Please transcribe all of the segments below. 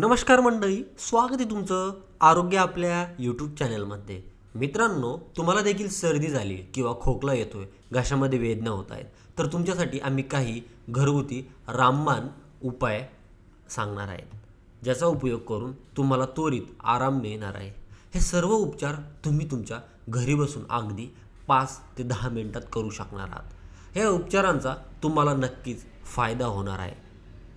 नमस्कार मंडळी स्वागत आहे तुमचं आरोग्य आपल्या यूट्यूब चॅनलमध्ये मित्रांनो तुम्हाला देखील सर्दी झाली किंवा खोकला येतोय घशामध्ये वेदना होत आहेत तर तुमच्यासाठी आम्ही काही घरगुती रामबाण उपाय सांगणार आहेत ज्याचा उपयोग करून तुम्हाला त्वरित आराम मिळणार आहे. हे सर्व उपचार तुम्ही तुमच्या घरी बसून अगदी पाच ते दहा मिनटात करू शकणार आहात. या उपचारांचा तुम्हाला नक्कीच फायदा होणार आहे.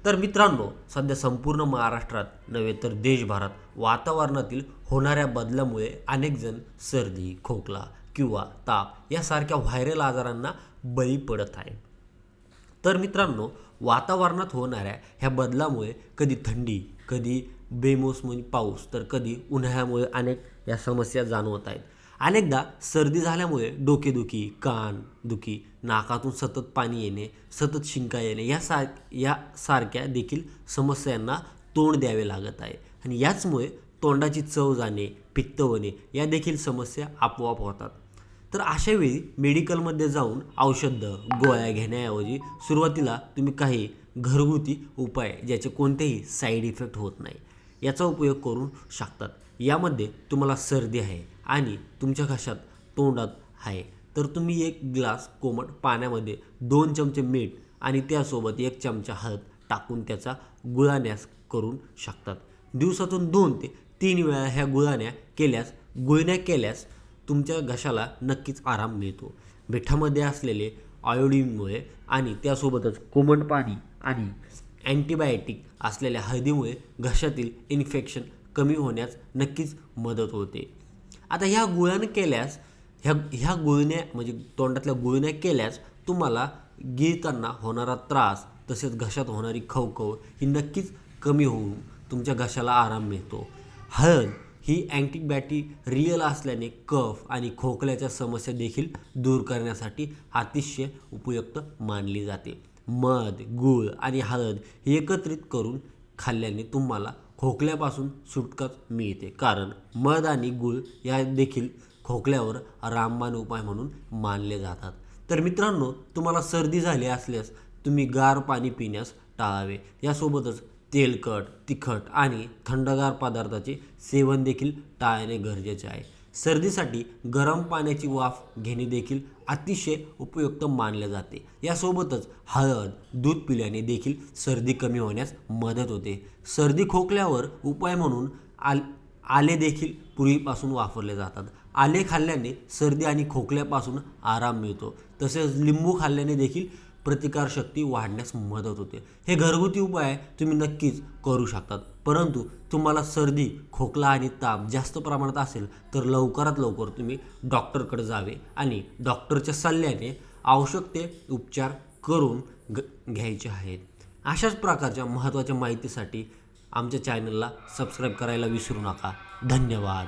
तर मित्रांनो सध्या संपूर्ण महाराष्ट्रात नव्हे तर देशभरात वातावरणातील होणाऱ्या बदलामुळे अनेकजण सर्दी खोकला किंवा ताप यासारख्या व्हायरल आजारांना बळी पडत आहे तर मित्रांनो वातावरणात होणाऱ्या ह्या बदलामुळे कधी थंडी कधी बेमोसमी पाऊस तर कधी उन्हाळ्यामुळे अनेक या समस्या जाणवत आहेत. अनेकदा सर्दी झाल्यामुळे डोकेदुखी कान दुखी नाकातून सतत पाणी येणे सतत शिंका येणे या सार यासारख्या देखील समस्यांना तोंड द्यावे लागत आहे. आणि याचमुळे तोंडाची चव जाणे पित्त होणे या देखील समस्या आपोआप होतात. तर अशावेळी मेडिकलमध्ये जाऊन औषधं गोळ्या घेण्याऐवजी सुरुवातीला तुम्ही काही घरगुती उपाय ज्याचे कोणतेही साईड इफेक्ट होत नाही याचा उपयोग करू शकतात. यामध्ये तुम्हाला सर्दी आहे आणि तुमच्या घशात तोंडात आहे. तर तुम्ही एक ग्लास कोमट पाण्यामध्ये दोन चमचे मीठ आणि त्यासोबत एक चमचा हळद टाकून त्याचा गुळाण्यास करून शकतात. दिवसातून दोन ते तीन वेळा ह्या गुळाण्या केल्यास गुळण्या केल्यास तुमच्या घशाला नक्कीच आराम मिळतो. मिठामध्ये असलेले आयोडीनमुळे आणि त्यासोबतच कोमट पाणी आणि अँटीबायोटिक असलेल्या हळदीमुळे घशातील इन्फेक्शन कमी होण्यास नक्कीच मदत होते. आता ह्या गुळण्या केल्यास ह्या ह्या गुळण्या म्हणजे तोंडातल्या गुळण्या केल्यास तुम्हाला गिळताना होणारा त्रास तसेच घशात होणारी खवखव ही नक्कीच कमी होऊन तुमच्या घशाला आराम मिळतो. हळद ही अँटीबॅक्टेरियल असल्याने कफ आणि खोकल्याच्या समस्या देखील दूर करण्यासाठी अतिशय उपयुक्त मानली जाते. मध गूळ आणि हळद हे एकत्रित करून खाल्ल्याने तुम्हाला खोकल्यापासून सुटकाच मिळते. कारण मध आणि गूळ या देखील खोकल्यावर रामबाण उपाय म्हणून मानले जातात. तर मित्रांनो तुम्हाला सर्दी झाली असल्यास तुम्ही गार पाणी पिण्यास टाळावे. यासोबतच तेलकट तिखट आणि थंडगार पदार्थाचे सेवन देखील टाळणे गरजेचे आहे. सर्दीसाठी गरम पाण्याची वाफ घेणे देखील अतिशय उपयुक्त मानले जाते. यासोबतच हळद दूध पिल्याने देखील सर्दी कमी होण्यास मदत होते. सर्दी खोकल्यावर उपाय म्हणून आल आले देखील पूर्वीपासून वापरले जातात. आले खाल्ल्याने सर्दी आणि खोकल्यापासून आराम मिळतो. तसेच लिंबू खाल्ल्याने देखील प्रतिकारशक्ती वाढण्यास मदत होते. हे घरगुती उपाय तुम्ही नक्कीच करू शकतात. परंतु तुम्हाला सर्दी खोकला आणि ताप जास्त प्रमाणात असेल तर लवकरात लवकर तुम्ही डॉक्टरकडे जावे आणि डॉक्टरच्या सल्ल्याने आवश्यक ते उपचार करून ग घ्यायचे आहेत. अशाच प्रकारच्या महत्त्वाच्या माहितीसाठी आमच्या चॅनलला सबस्क्राईब करायला विसरू नका. धन्यवाद.